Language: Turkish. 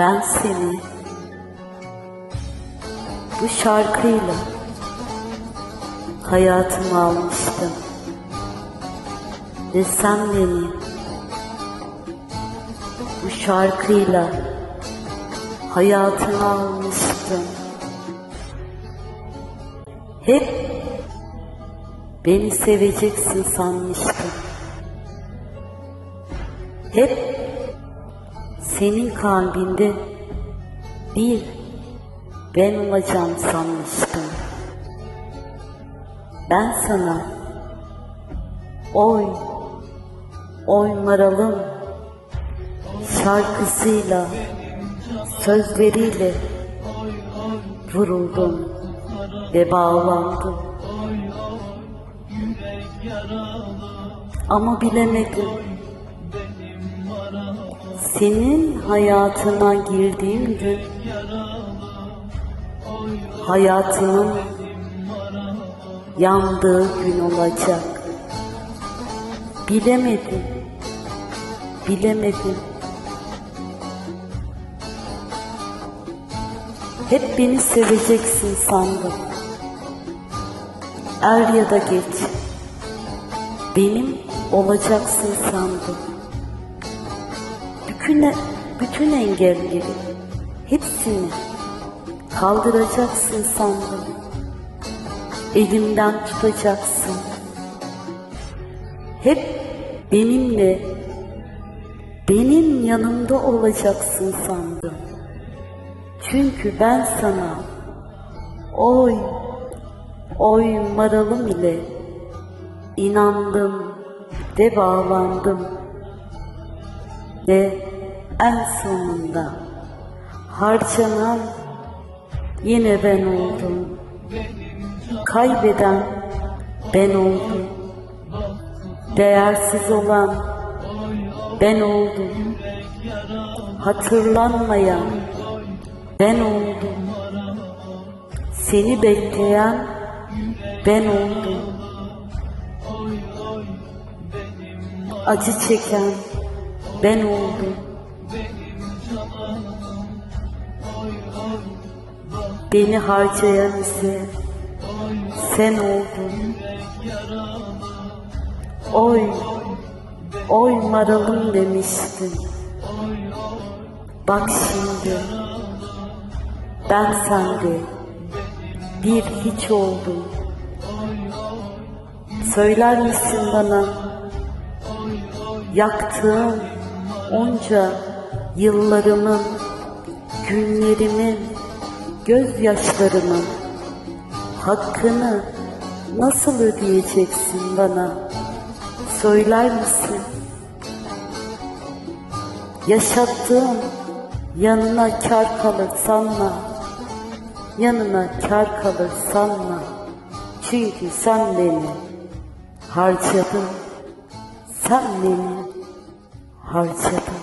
Ben seni bu şarkıyla hayatıma almıştım. Ve sen beni bu şarkıyla hayatına almıştın. Hep beni seveceksin sanmıştım. Hep senin kalbinde bir ben olacağım sanmıştım. Ben sana oy oy maralım şarkısıyla sözleriyle vuruldum ve bağlandım. Ama bilemedim. Senin hayatına girdiğim gün hayatımın yandığı gün olacak. Bilemedim. Bilemedim. Hep beni seveceksin sandım. Er ya da geç. Benim olacaksın sandım. Bütün, bütün engelleri, hepsini kaldıracaksın sandım. Elimden tutacaksın. Hep benimle, benim yanımda olacaksın sandım. Çünkü ben sana oy, oy maralım ile inandım ve bağlandım. Ve en sonunda harcanan yine ben oldum. Kaybeden ben oldum. Değersiz olan ben oldum. Hatırlanmayan ben oldum. Seni bekleyen ben oldum. Acı çeken ben oldum. Beni harcayan ise sen oldun. Oy, oy maralım demiştin. Bak şimdi, ben sende bir hiç oldum. Söyler misin bana, yaktığım onca yıllarımın, günlerimin, gözyaşlarımın hakkını nasıl ödeyeceksin bana? Söyler misin? Yaşattığım yanına kar kalır sanma. Yanına kar kalır sanma. Çünkü sen beni harcadın. Sen beni harcadın.